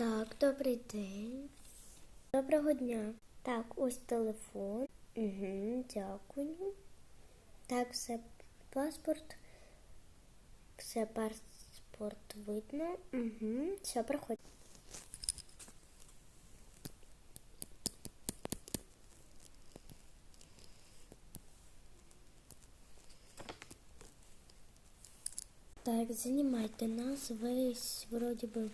Так, добрий день. Доброго дня. Так, ось телефон. Угу, дякую. Так, все паспорт. Все паспорт видно. Угу, все, проходь. Так, занимайте нас весь вроде бы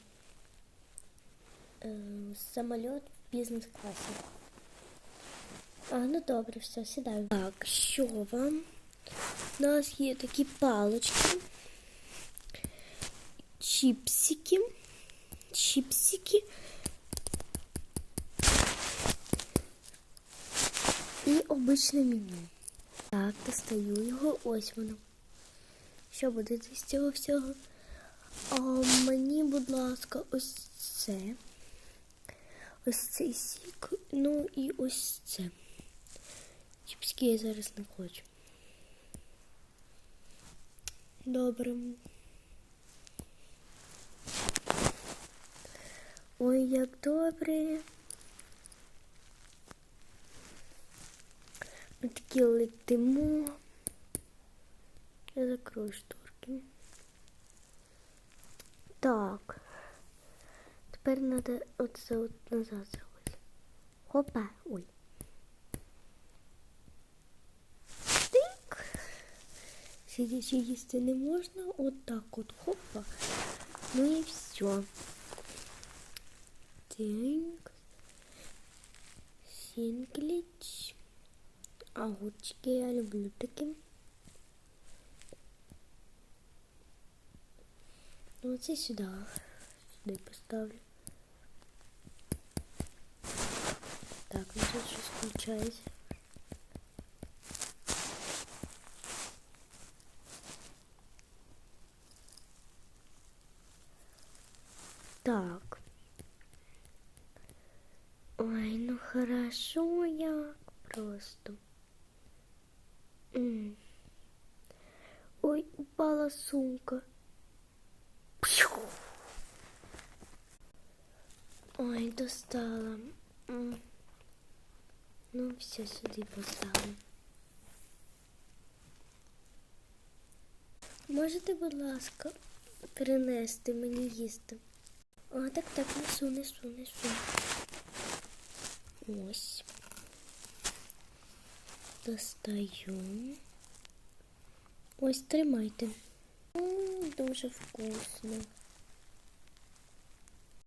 самолет в бізнес-класі. А, ну добре, все, сідаю. Так, що вам? У нас є такі палочки, чіпсики, чіпсики і обичне меню. Так, достаю його, ось воно. Що буде з цього всього? А мені, будь ласка, ось це. Ось цей сік. Ну і ось це. Чіпські я зараз не хочу. Добре. Ой, як добре. Ми такі летимо. Я закрою шторки. Так. Тепер треба оце от назад зробити. Хопа. Ой. Тик. Сидячи їсти не можна. От так от хопа. Ну і все. Так. Сінкліч. Огурчики я люблю такі. Ну, оце сюди. Сюди поставлю. Так, ну тут щось включається. Так. Ой, ну хорошо як просто. Ой, упала сумка. Ой, достала. М. Ну, все сюди поставлю. Можете, будь ласка, перенести мені їсти? А, так, так, несу, несу, несу. Ось. Достаю. Ось тримайте. М, Дуже вкусно.